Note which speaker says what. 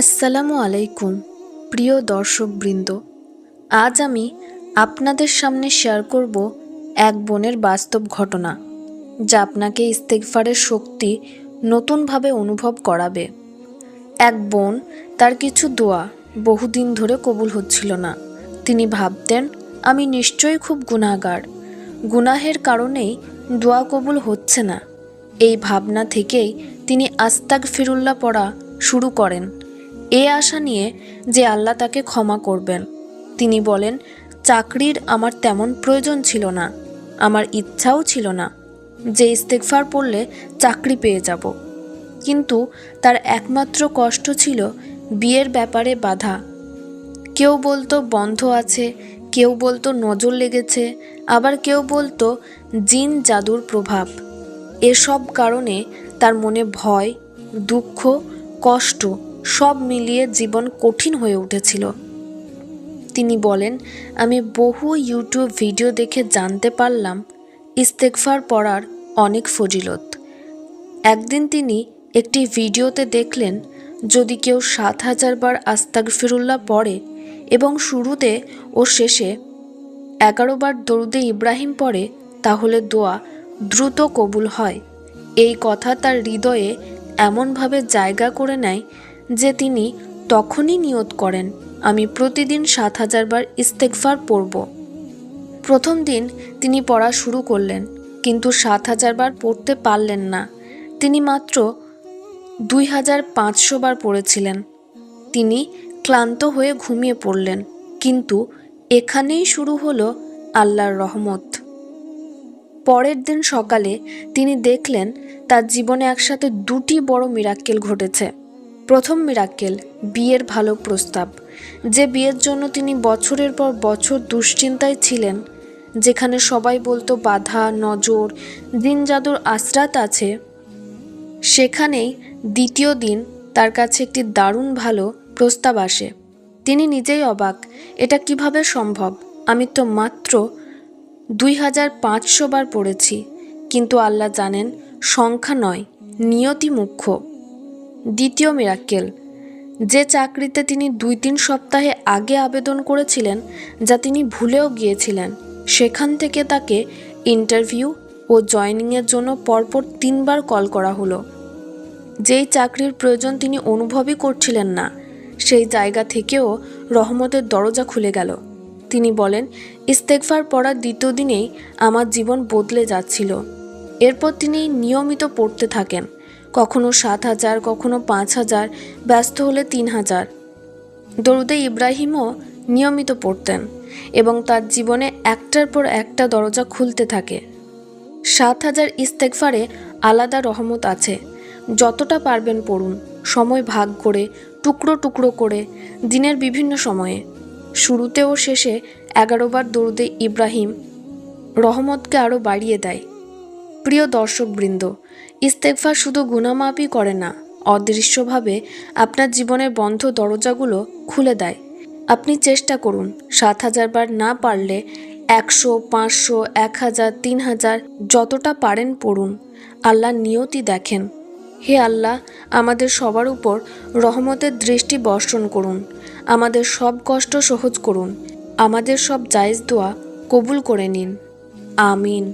Speaker 1: আসসালামু আলাইকুম, প্রিয় দর্শকবৃন্দ। আজ আমি আপনাদের সামনে শেয়ার করব এক বোনের বাস্তব ঘটনা, যা আপনাকে ইস্তেগফারের শক্তি নতুনভাবে অনুভব করাবে। এক বোন তার কিছু দোয়া বহুদিন ধরে কবুল হচ্ছিল না। তিনি ভাবতেন, আমি নিশ্চয়ই খুব গুনাহগার। গুনাহের কারণেই দোয়া কবুল হচ্ছে না। এই ভাবনা থেকেই তিনি আস্তাক ফিরুল্লাহ পড়া শুরু করেন। এ আশা নিয়ে যে আল্লাহ তাকে ক্ষমা করবেন। তিনি বলেন, চাকরির আমার তেমন প্রয়োজন ছিল না, আমার ইচ্ছাও ছিল না যে ইস্তেকফার পড়লে চাকরি পেয়ে যাব। কিন্তু তার একমাত্র কষ্ট ছিল বিয়ের ব্যাপারে বাধা। কেউ বলতো বন্ধ আছে, কেউ বলতো নজর লেগেছে, আবার কেউ বলতো জিন জাদুর প্রভাব। এসব কারণে তার মনে ভয়, দুঃখ, কষ্ট সব মিলিয়ে জীবন কঠিন হয়ে উঠেছিল। তিনি বলেন, আমি বহু ইউটিউব ভিডিও দেখে জানতে পারলাম ইস্তেকফার পড়ার অনেক ফজিলত। একদিন তিনি একটি ভিডিওতে দেখলেন, যদি কেউ সাত হাজার বার আস্তাক ফিরুল্লাহ পড়ে এবং শুরুতে ও শেষে এগারো বার দরুদে ইব্রাহিম পড়ে, তাহলে দোয়া দ্রুত কবুল হয়। এই কথা তার হৃদয়ে এমনভাবে জায়গা করে নেয় যে তিনি তখনই নিয়ত করেন, আমি প্রতিদিন সাত হাজার বার ইস্তেকফার পড়ব। প্রথম দিন তিনি পড়া শুরু করলেন, কিন্তু সাত হাজার বার পড়তে পারলেন না। তিনি মাত্র দুই হাজার পাঁচশো বার পড়েছিলেন। তিনি ক্লান্ত হয়ে ঘুমিয়ে পড়লেন, কিন্তু এখানেই শুরু হলো আল্লাহর রহমত। পরের দিন সকালে তিনি দেখলেন, তার জীবনে একসাথে দুটি বড় মিরাক্কেল ঘটেছে। প্রথম মিরাক্কেল বিয়ের ভালো প্রস্তাব, যে বিয়ের জন্য তিনি বছরের পর বছর দুশ্চিন্তায় ছিলেন, যেখানে সবাই বলতো বাধা, নজর, দিন জাদুর আশ্রাত আছে, সেখানেই দ্বিতীয় দিন তার কাছে একটি দারুণ ভালো প্রস্তাব আসে। তিনি নিজেই অবাক, এটা কীভাবে সম্ভব? আমি তো মাত্র দুই হাজার পাঁচশো বার পড়েছি, কিন্তু আল্লাহ জানেন, সংখ্যা নয়, নিয়তি মুখ্য। দ্বিতীয় মিরাক্কেল, যে চাকরিতে তিনি দুই তিন সপ্তাহে আগে আবেদন করেছিলেন, যা তিনি ভুলেও গিয়েছিলেন। সেখান থেকে তাকে ইন্টারভিউ ও জয়নিংয়ের জন্য পরপর তিনবার কল করা হলো। যেই চাকরির প্রয়োজন তিনি অনুভবই করছিলেন না, সেই জায়গা থেকেও রহমতের দরজা খুলে গেল। তিনি বলেন ইস্তেকফার পড়ার দ্বিতীয় দিনেই আমার জীবন বদলে যাচ্ছিল। এরপর তিনি নিয়মিত পড়তে থাকেন। কখনো সাত হাজার, কখনো পাঁচ হাজার, ব্যস্ত হলে তিন হাজার। দরুদে ইব্রাহিমও নিয়মিত পড়তেন এবং তার জীবনে একটার পর একটা দরজা খুলতে থাকে। সাত হাজার ইস্তেকফারে আলাদা রহমত আছে। যতটা পারবেন পড়ুন, সময় ভাগ করে, টুকরো টুকরো করে, দিনের বিভিন্ন সময়ে। শুরুতে ও শেষে এগারোবার দরুদে ইব্রাহিম রহমতকে আরও বাড়িয়ে দেয়। প্রিয় দর্শকবৃন্দ ইস্তেকফার শুধু গুণামাপই করে না, অদৃশ্যভাবে আপনার জীবনের বন্ধ দরজাগুলো খুলে দেয়। আপনি চেষ্টা করুন সাত হাজার বার না পারলে একশো, পাঁচশো, এক হাজার, তিন হাজার যতটা পারেন পড়ুন। আল্লাহ নিয়তি দেখেন। হে আল্লাহ, আমাদের সবার উপর রহমতের দৃষ্টি বর্ষণ করুন। আমাদের সব কষ্ট সহজ করুন। আমাদের সব জায়েজ দোয়া কবুল করে নিন। আমিন।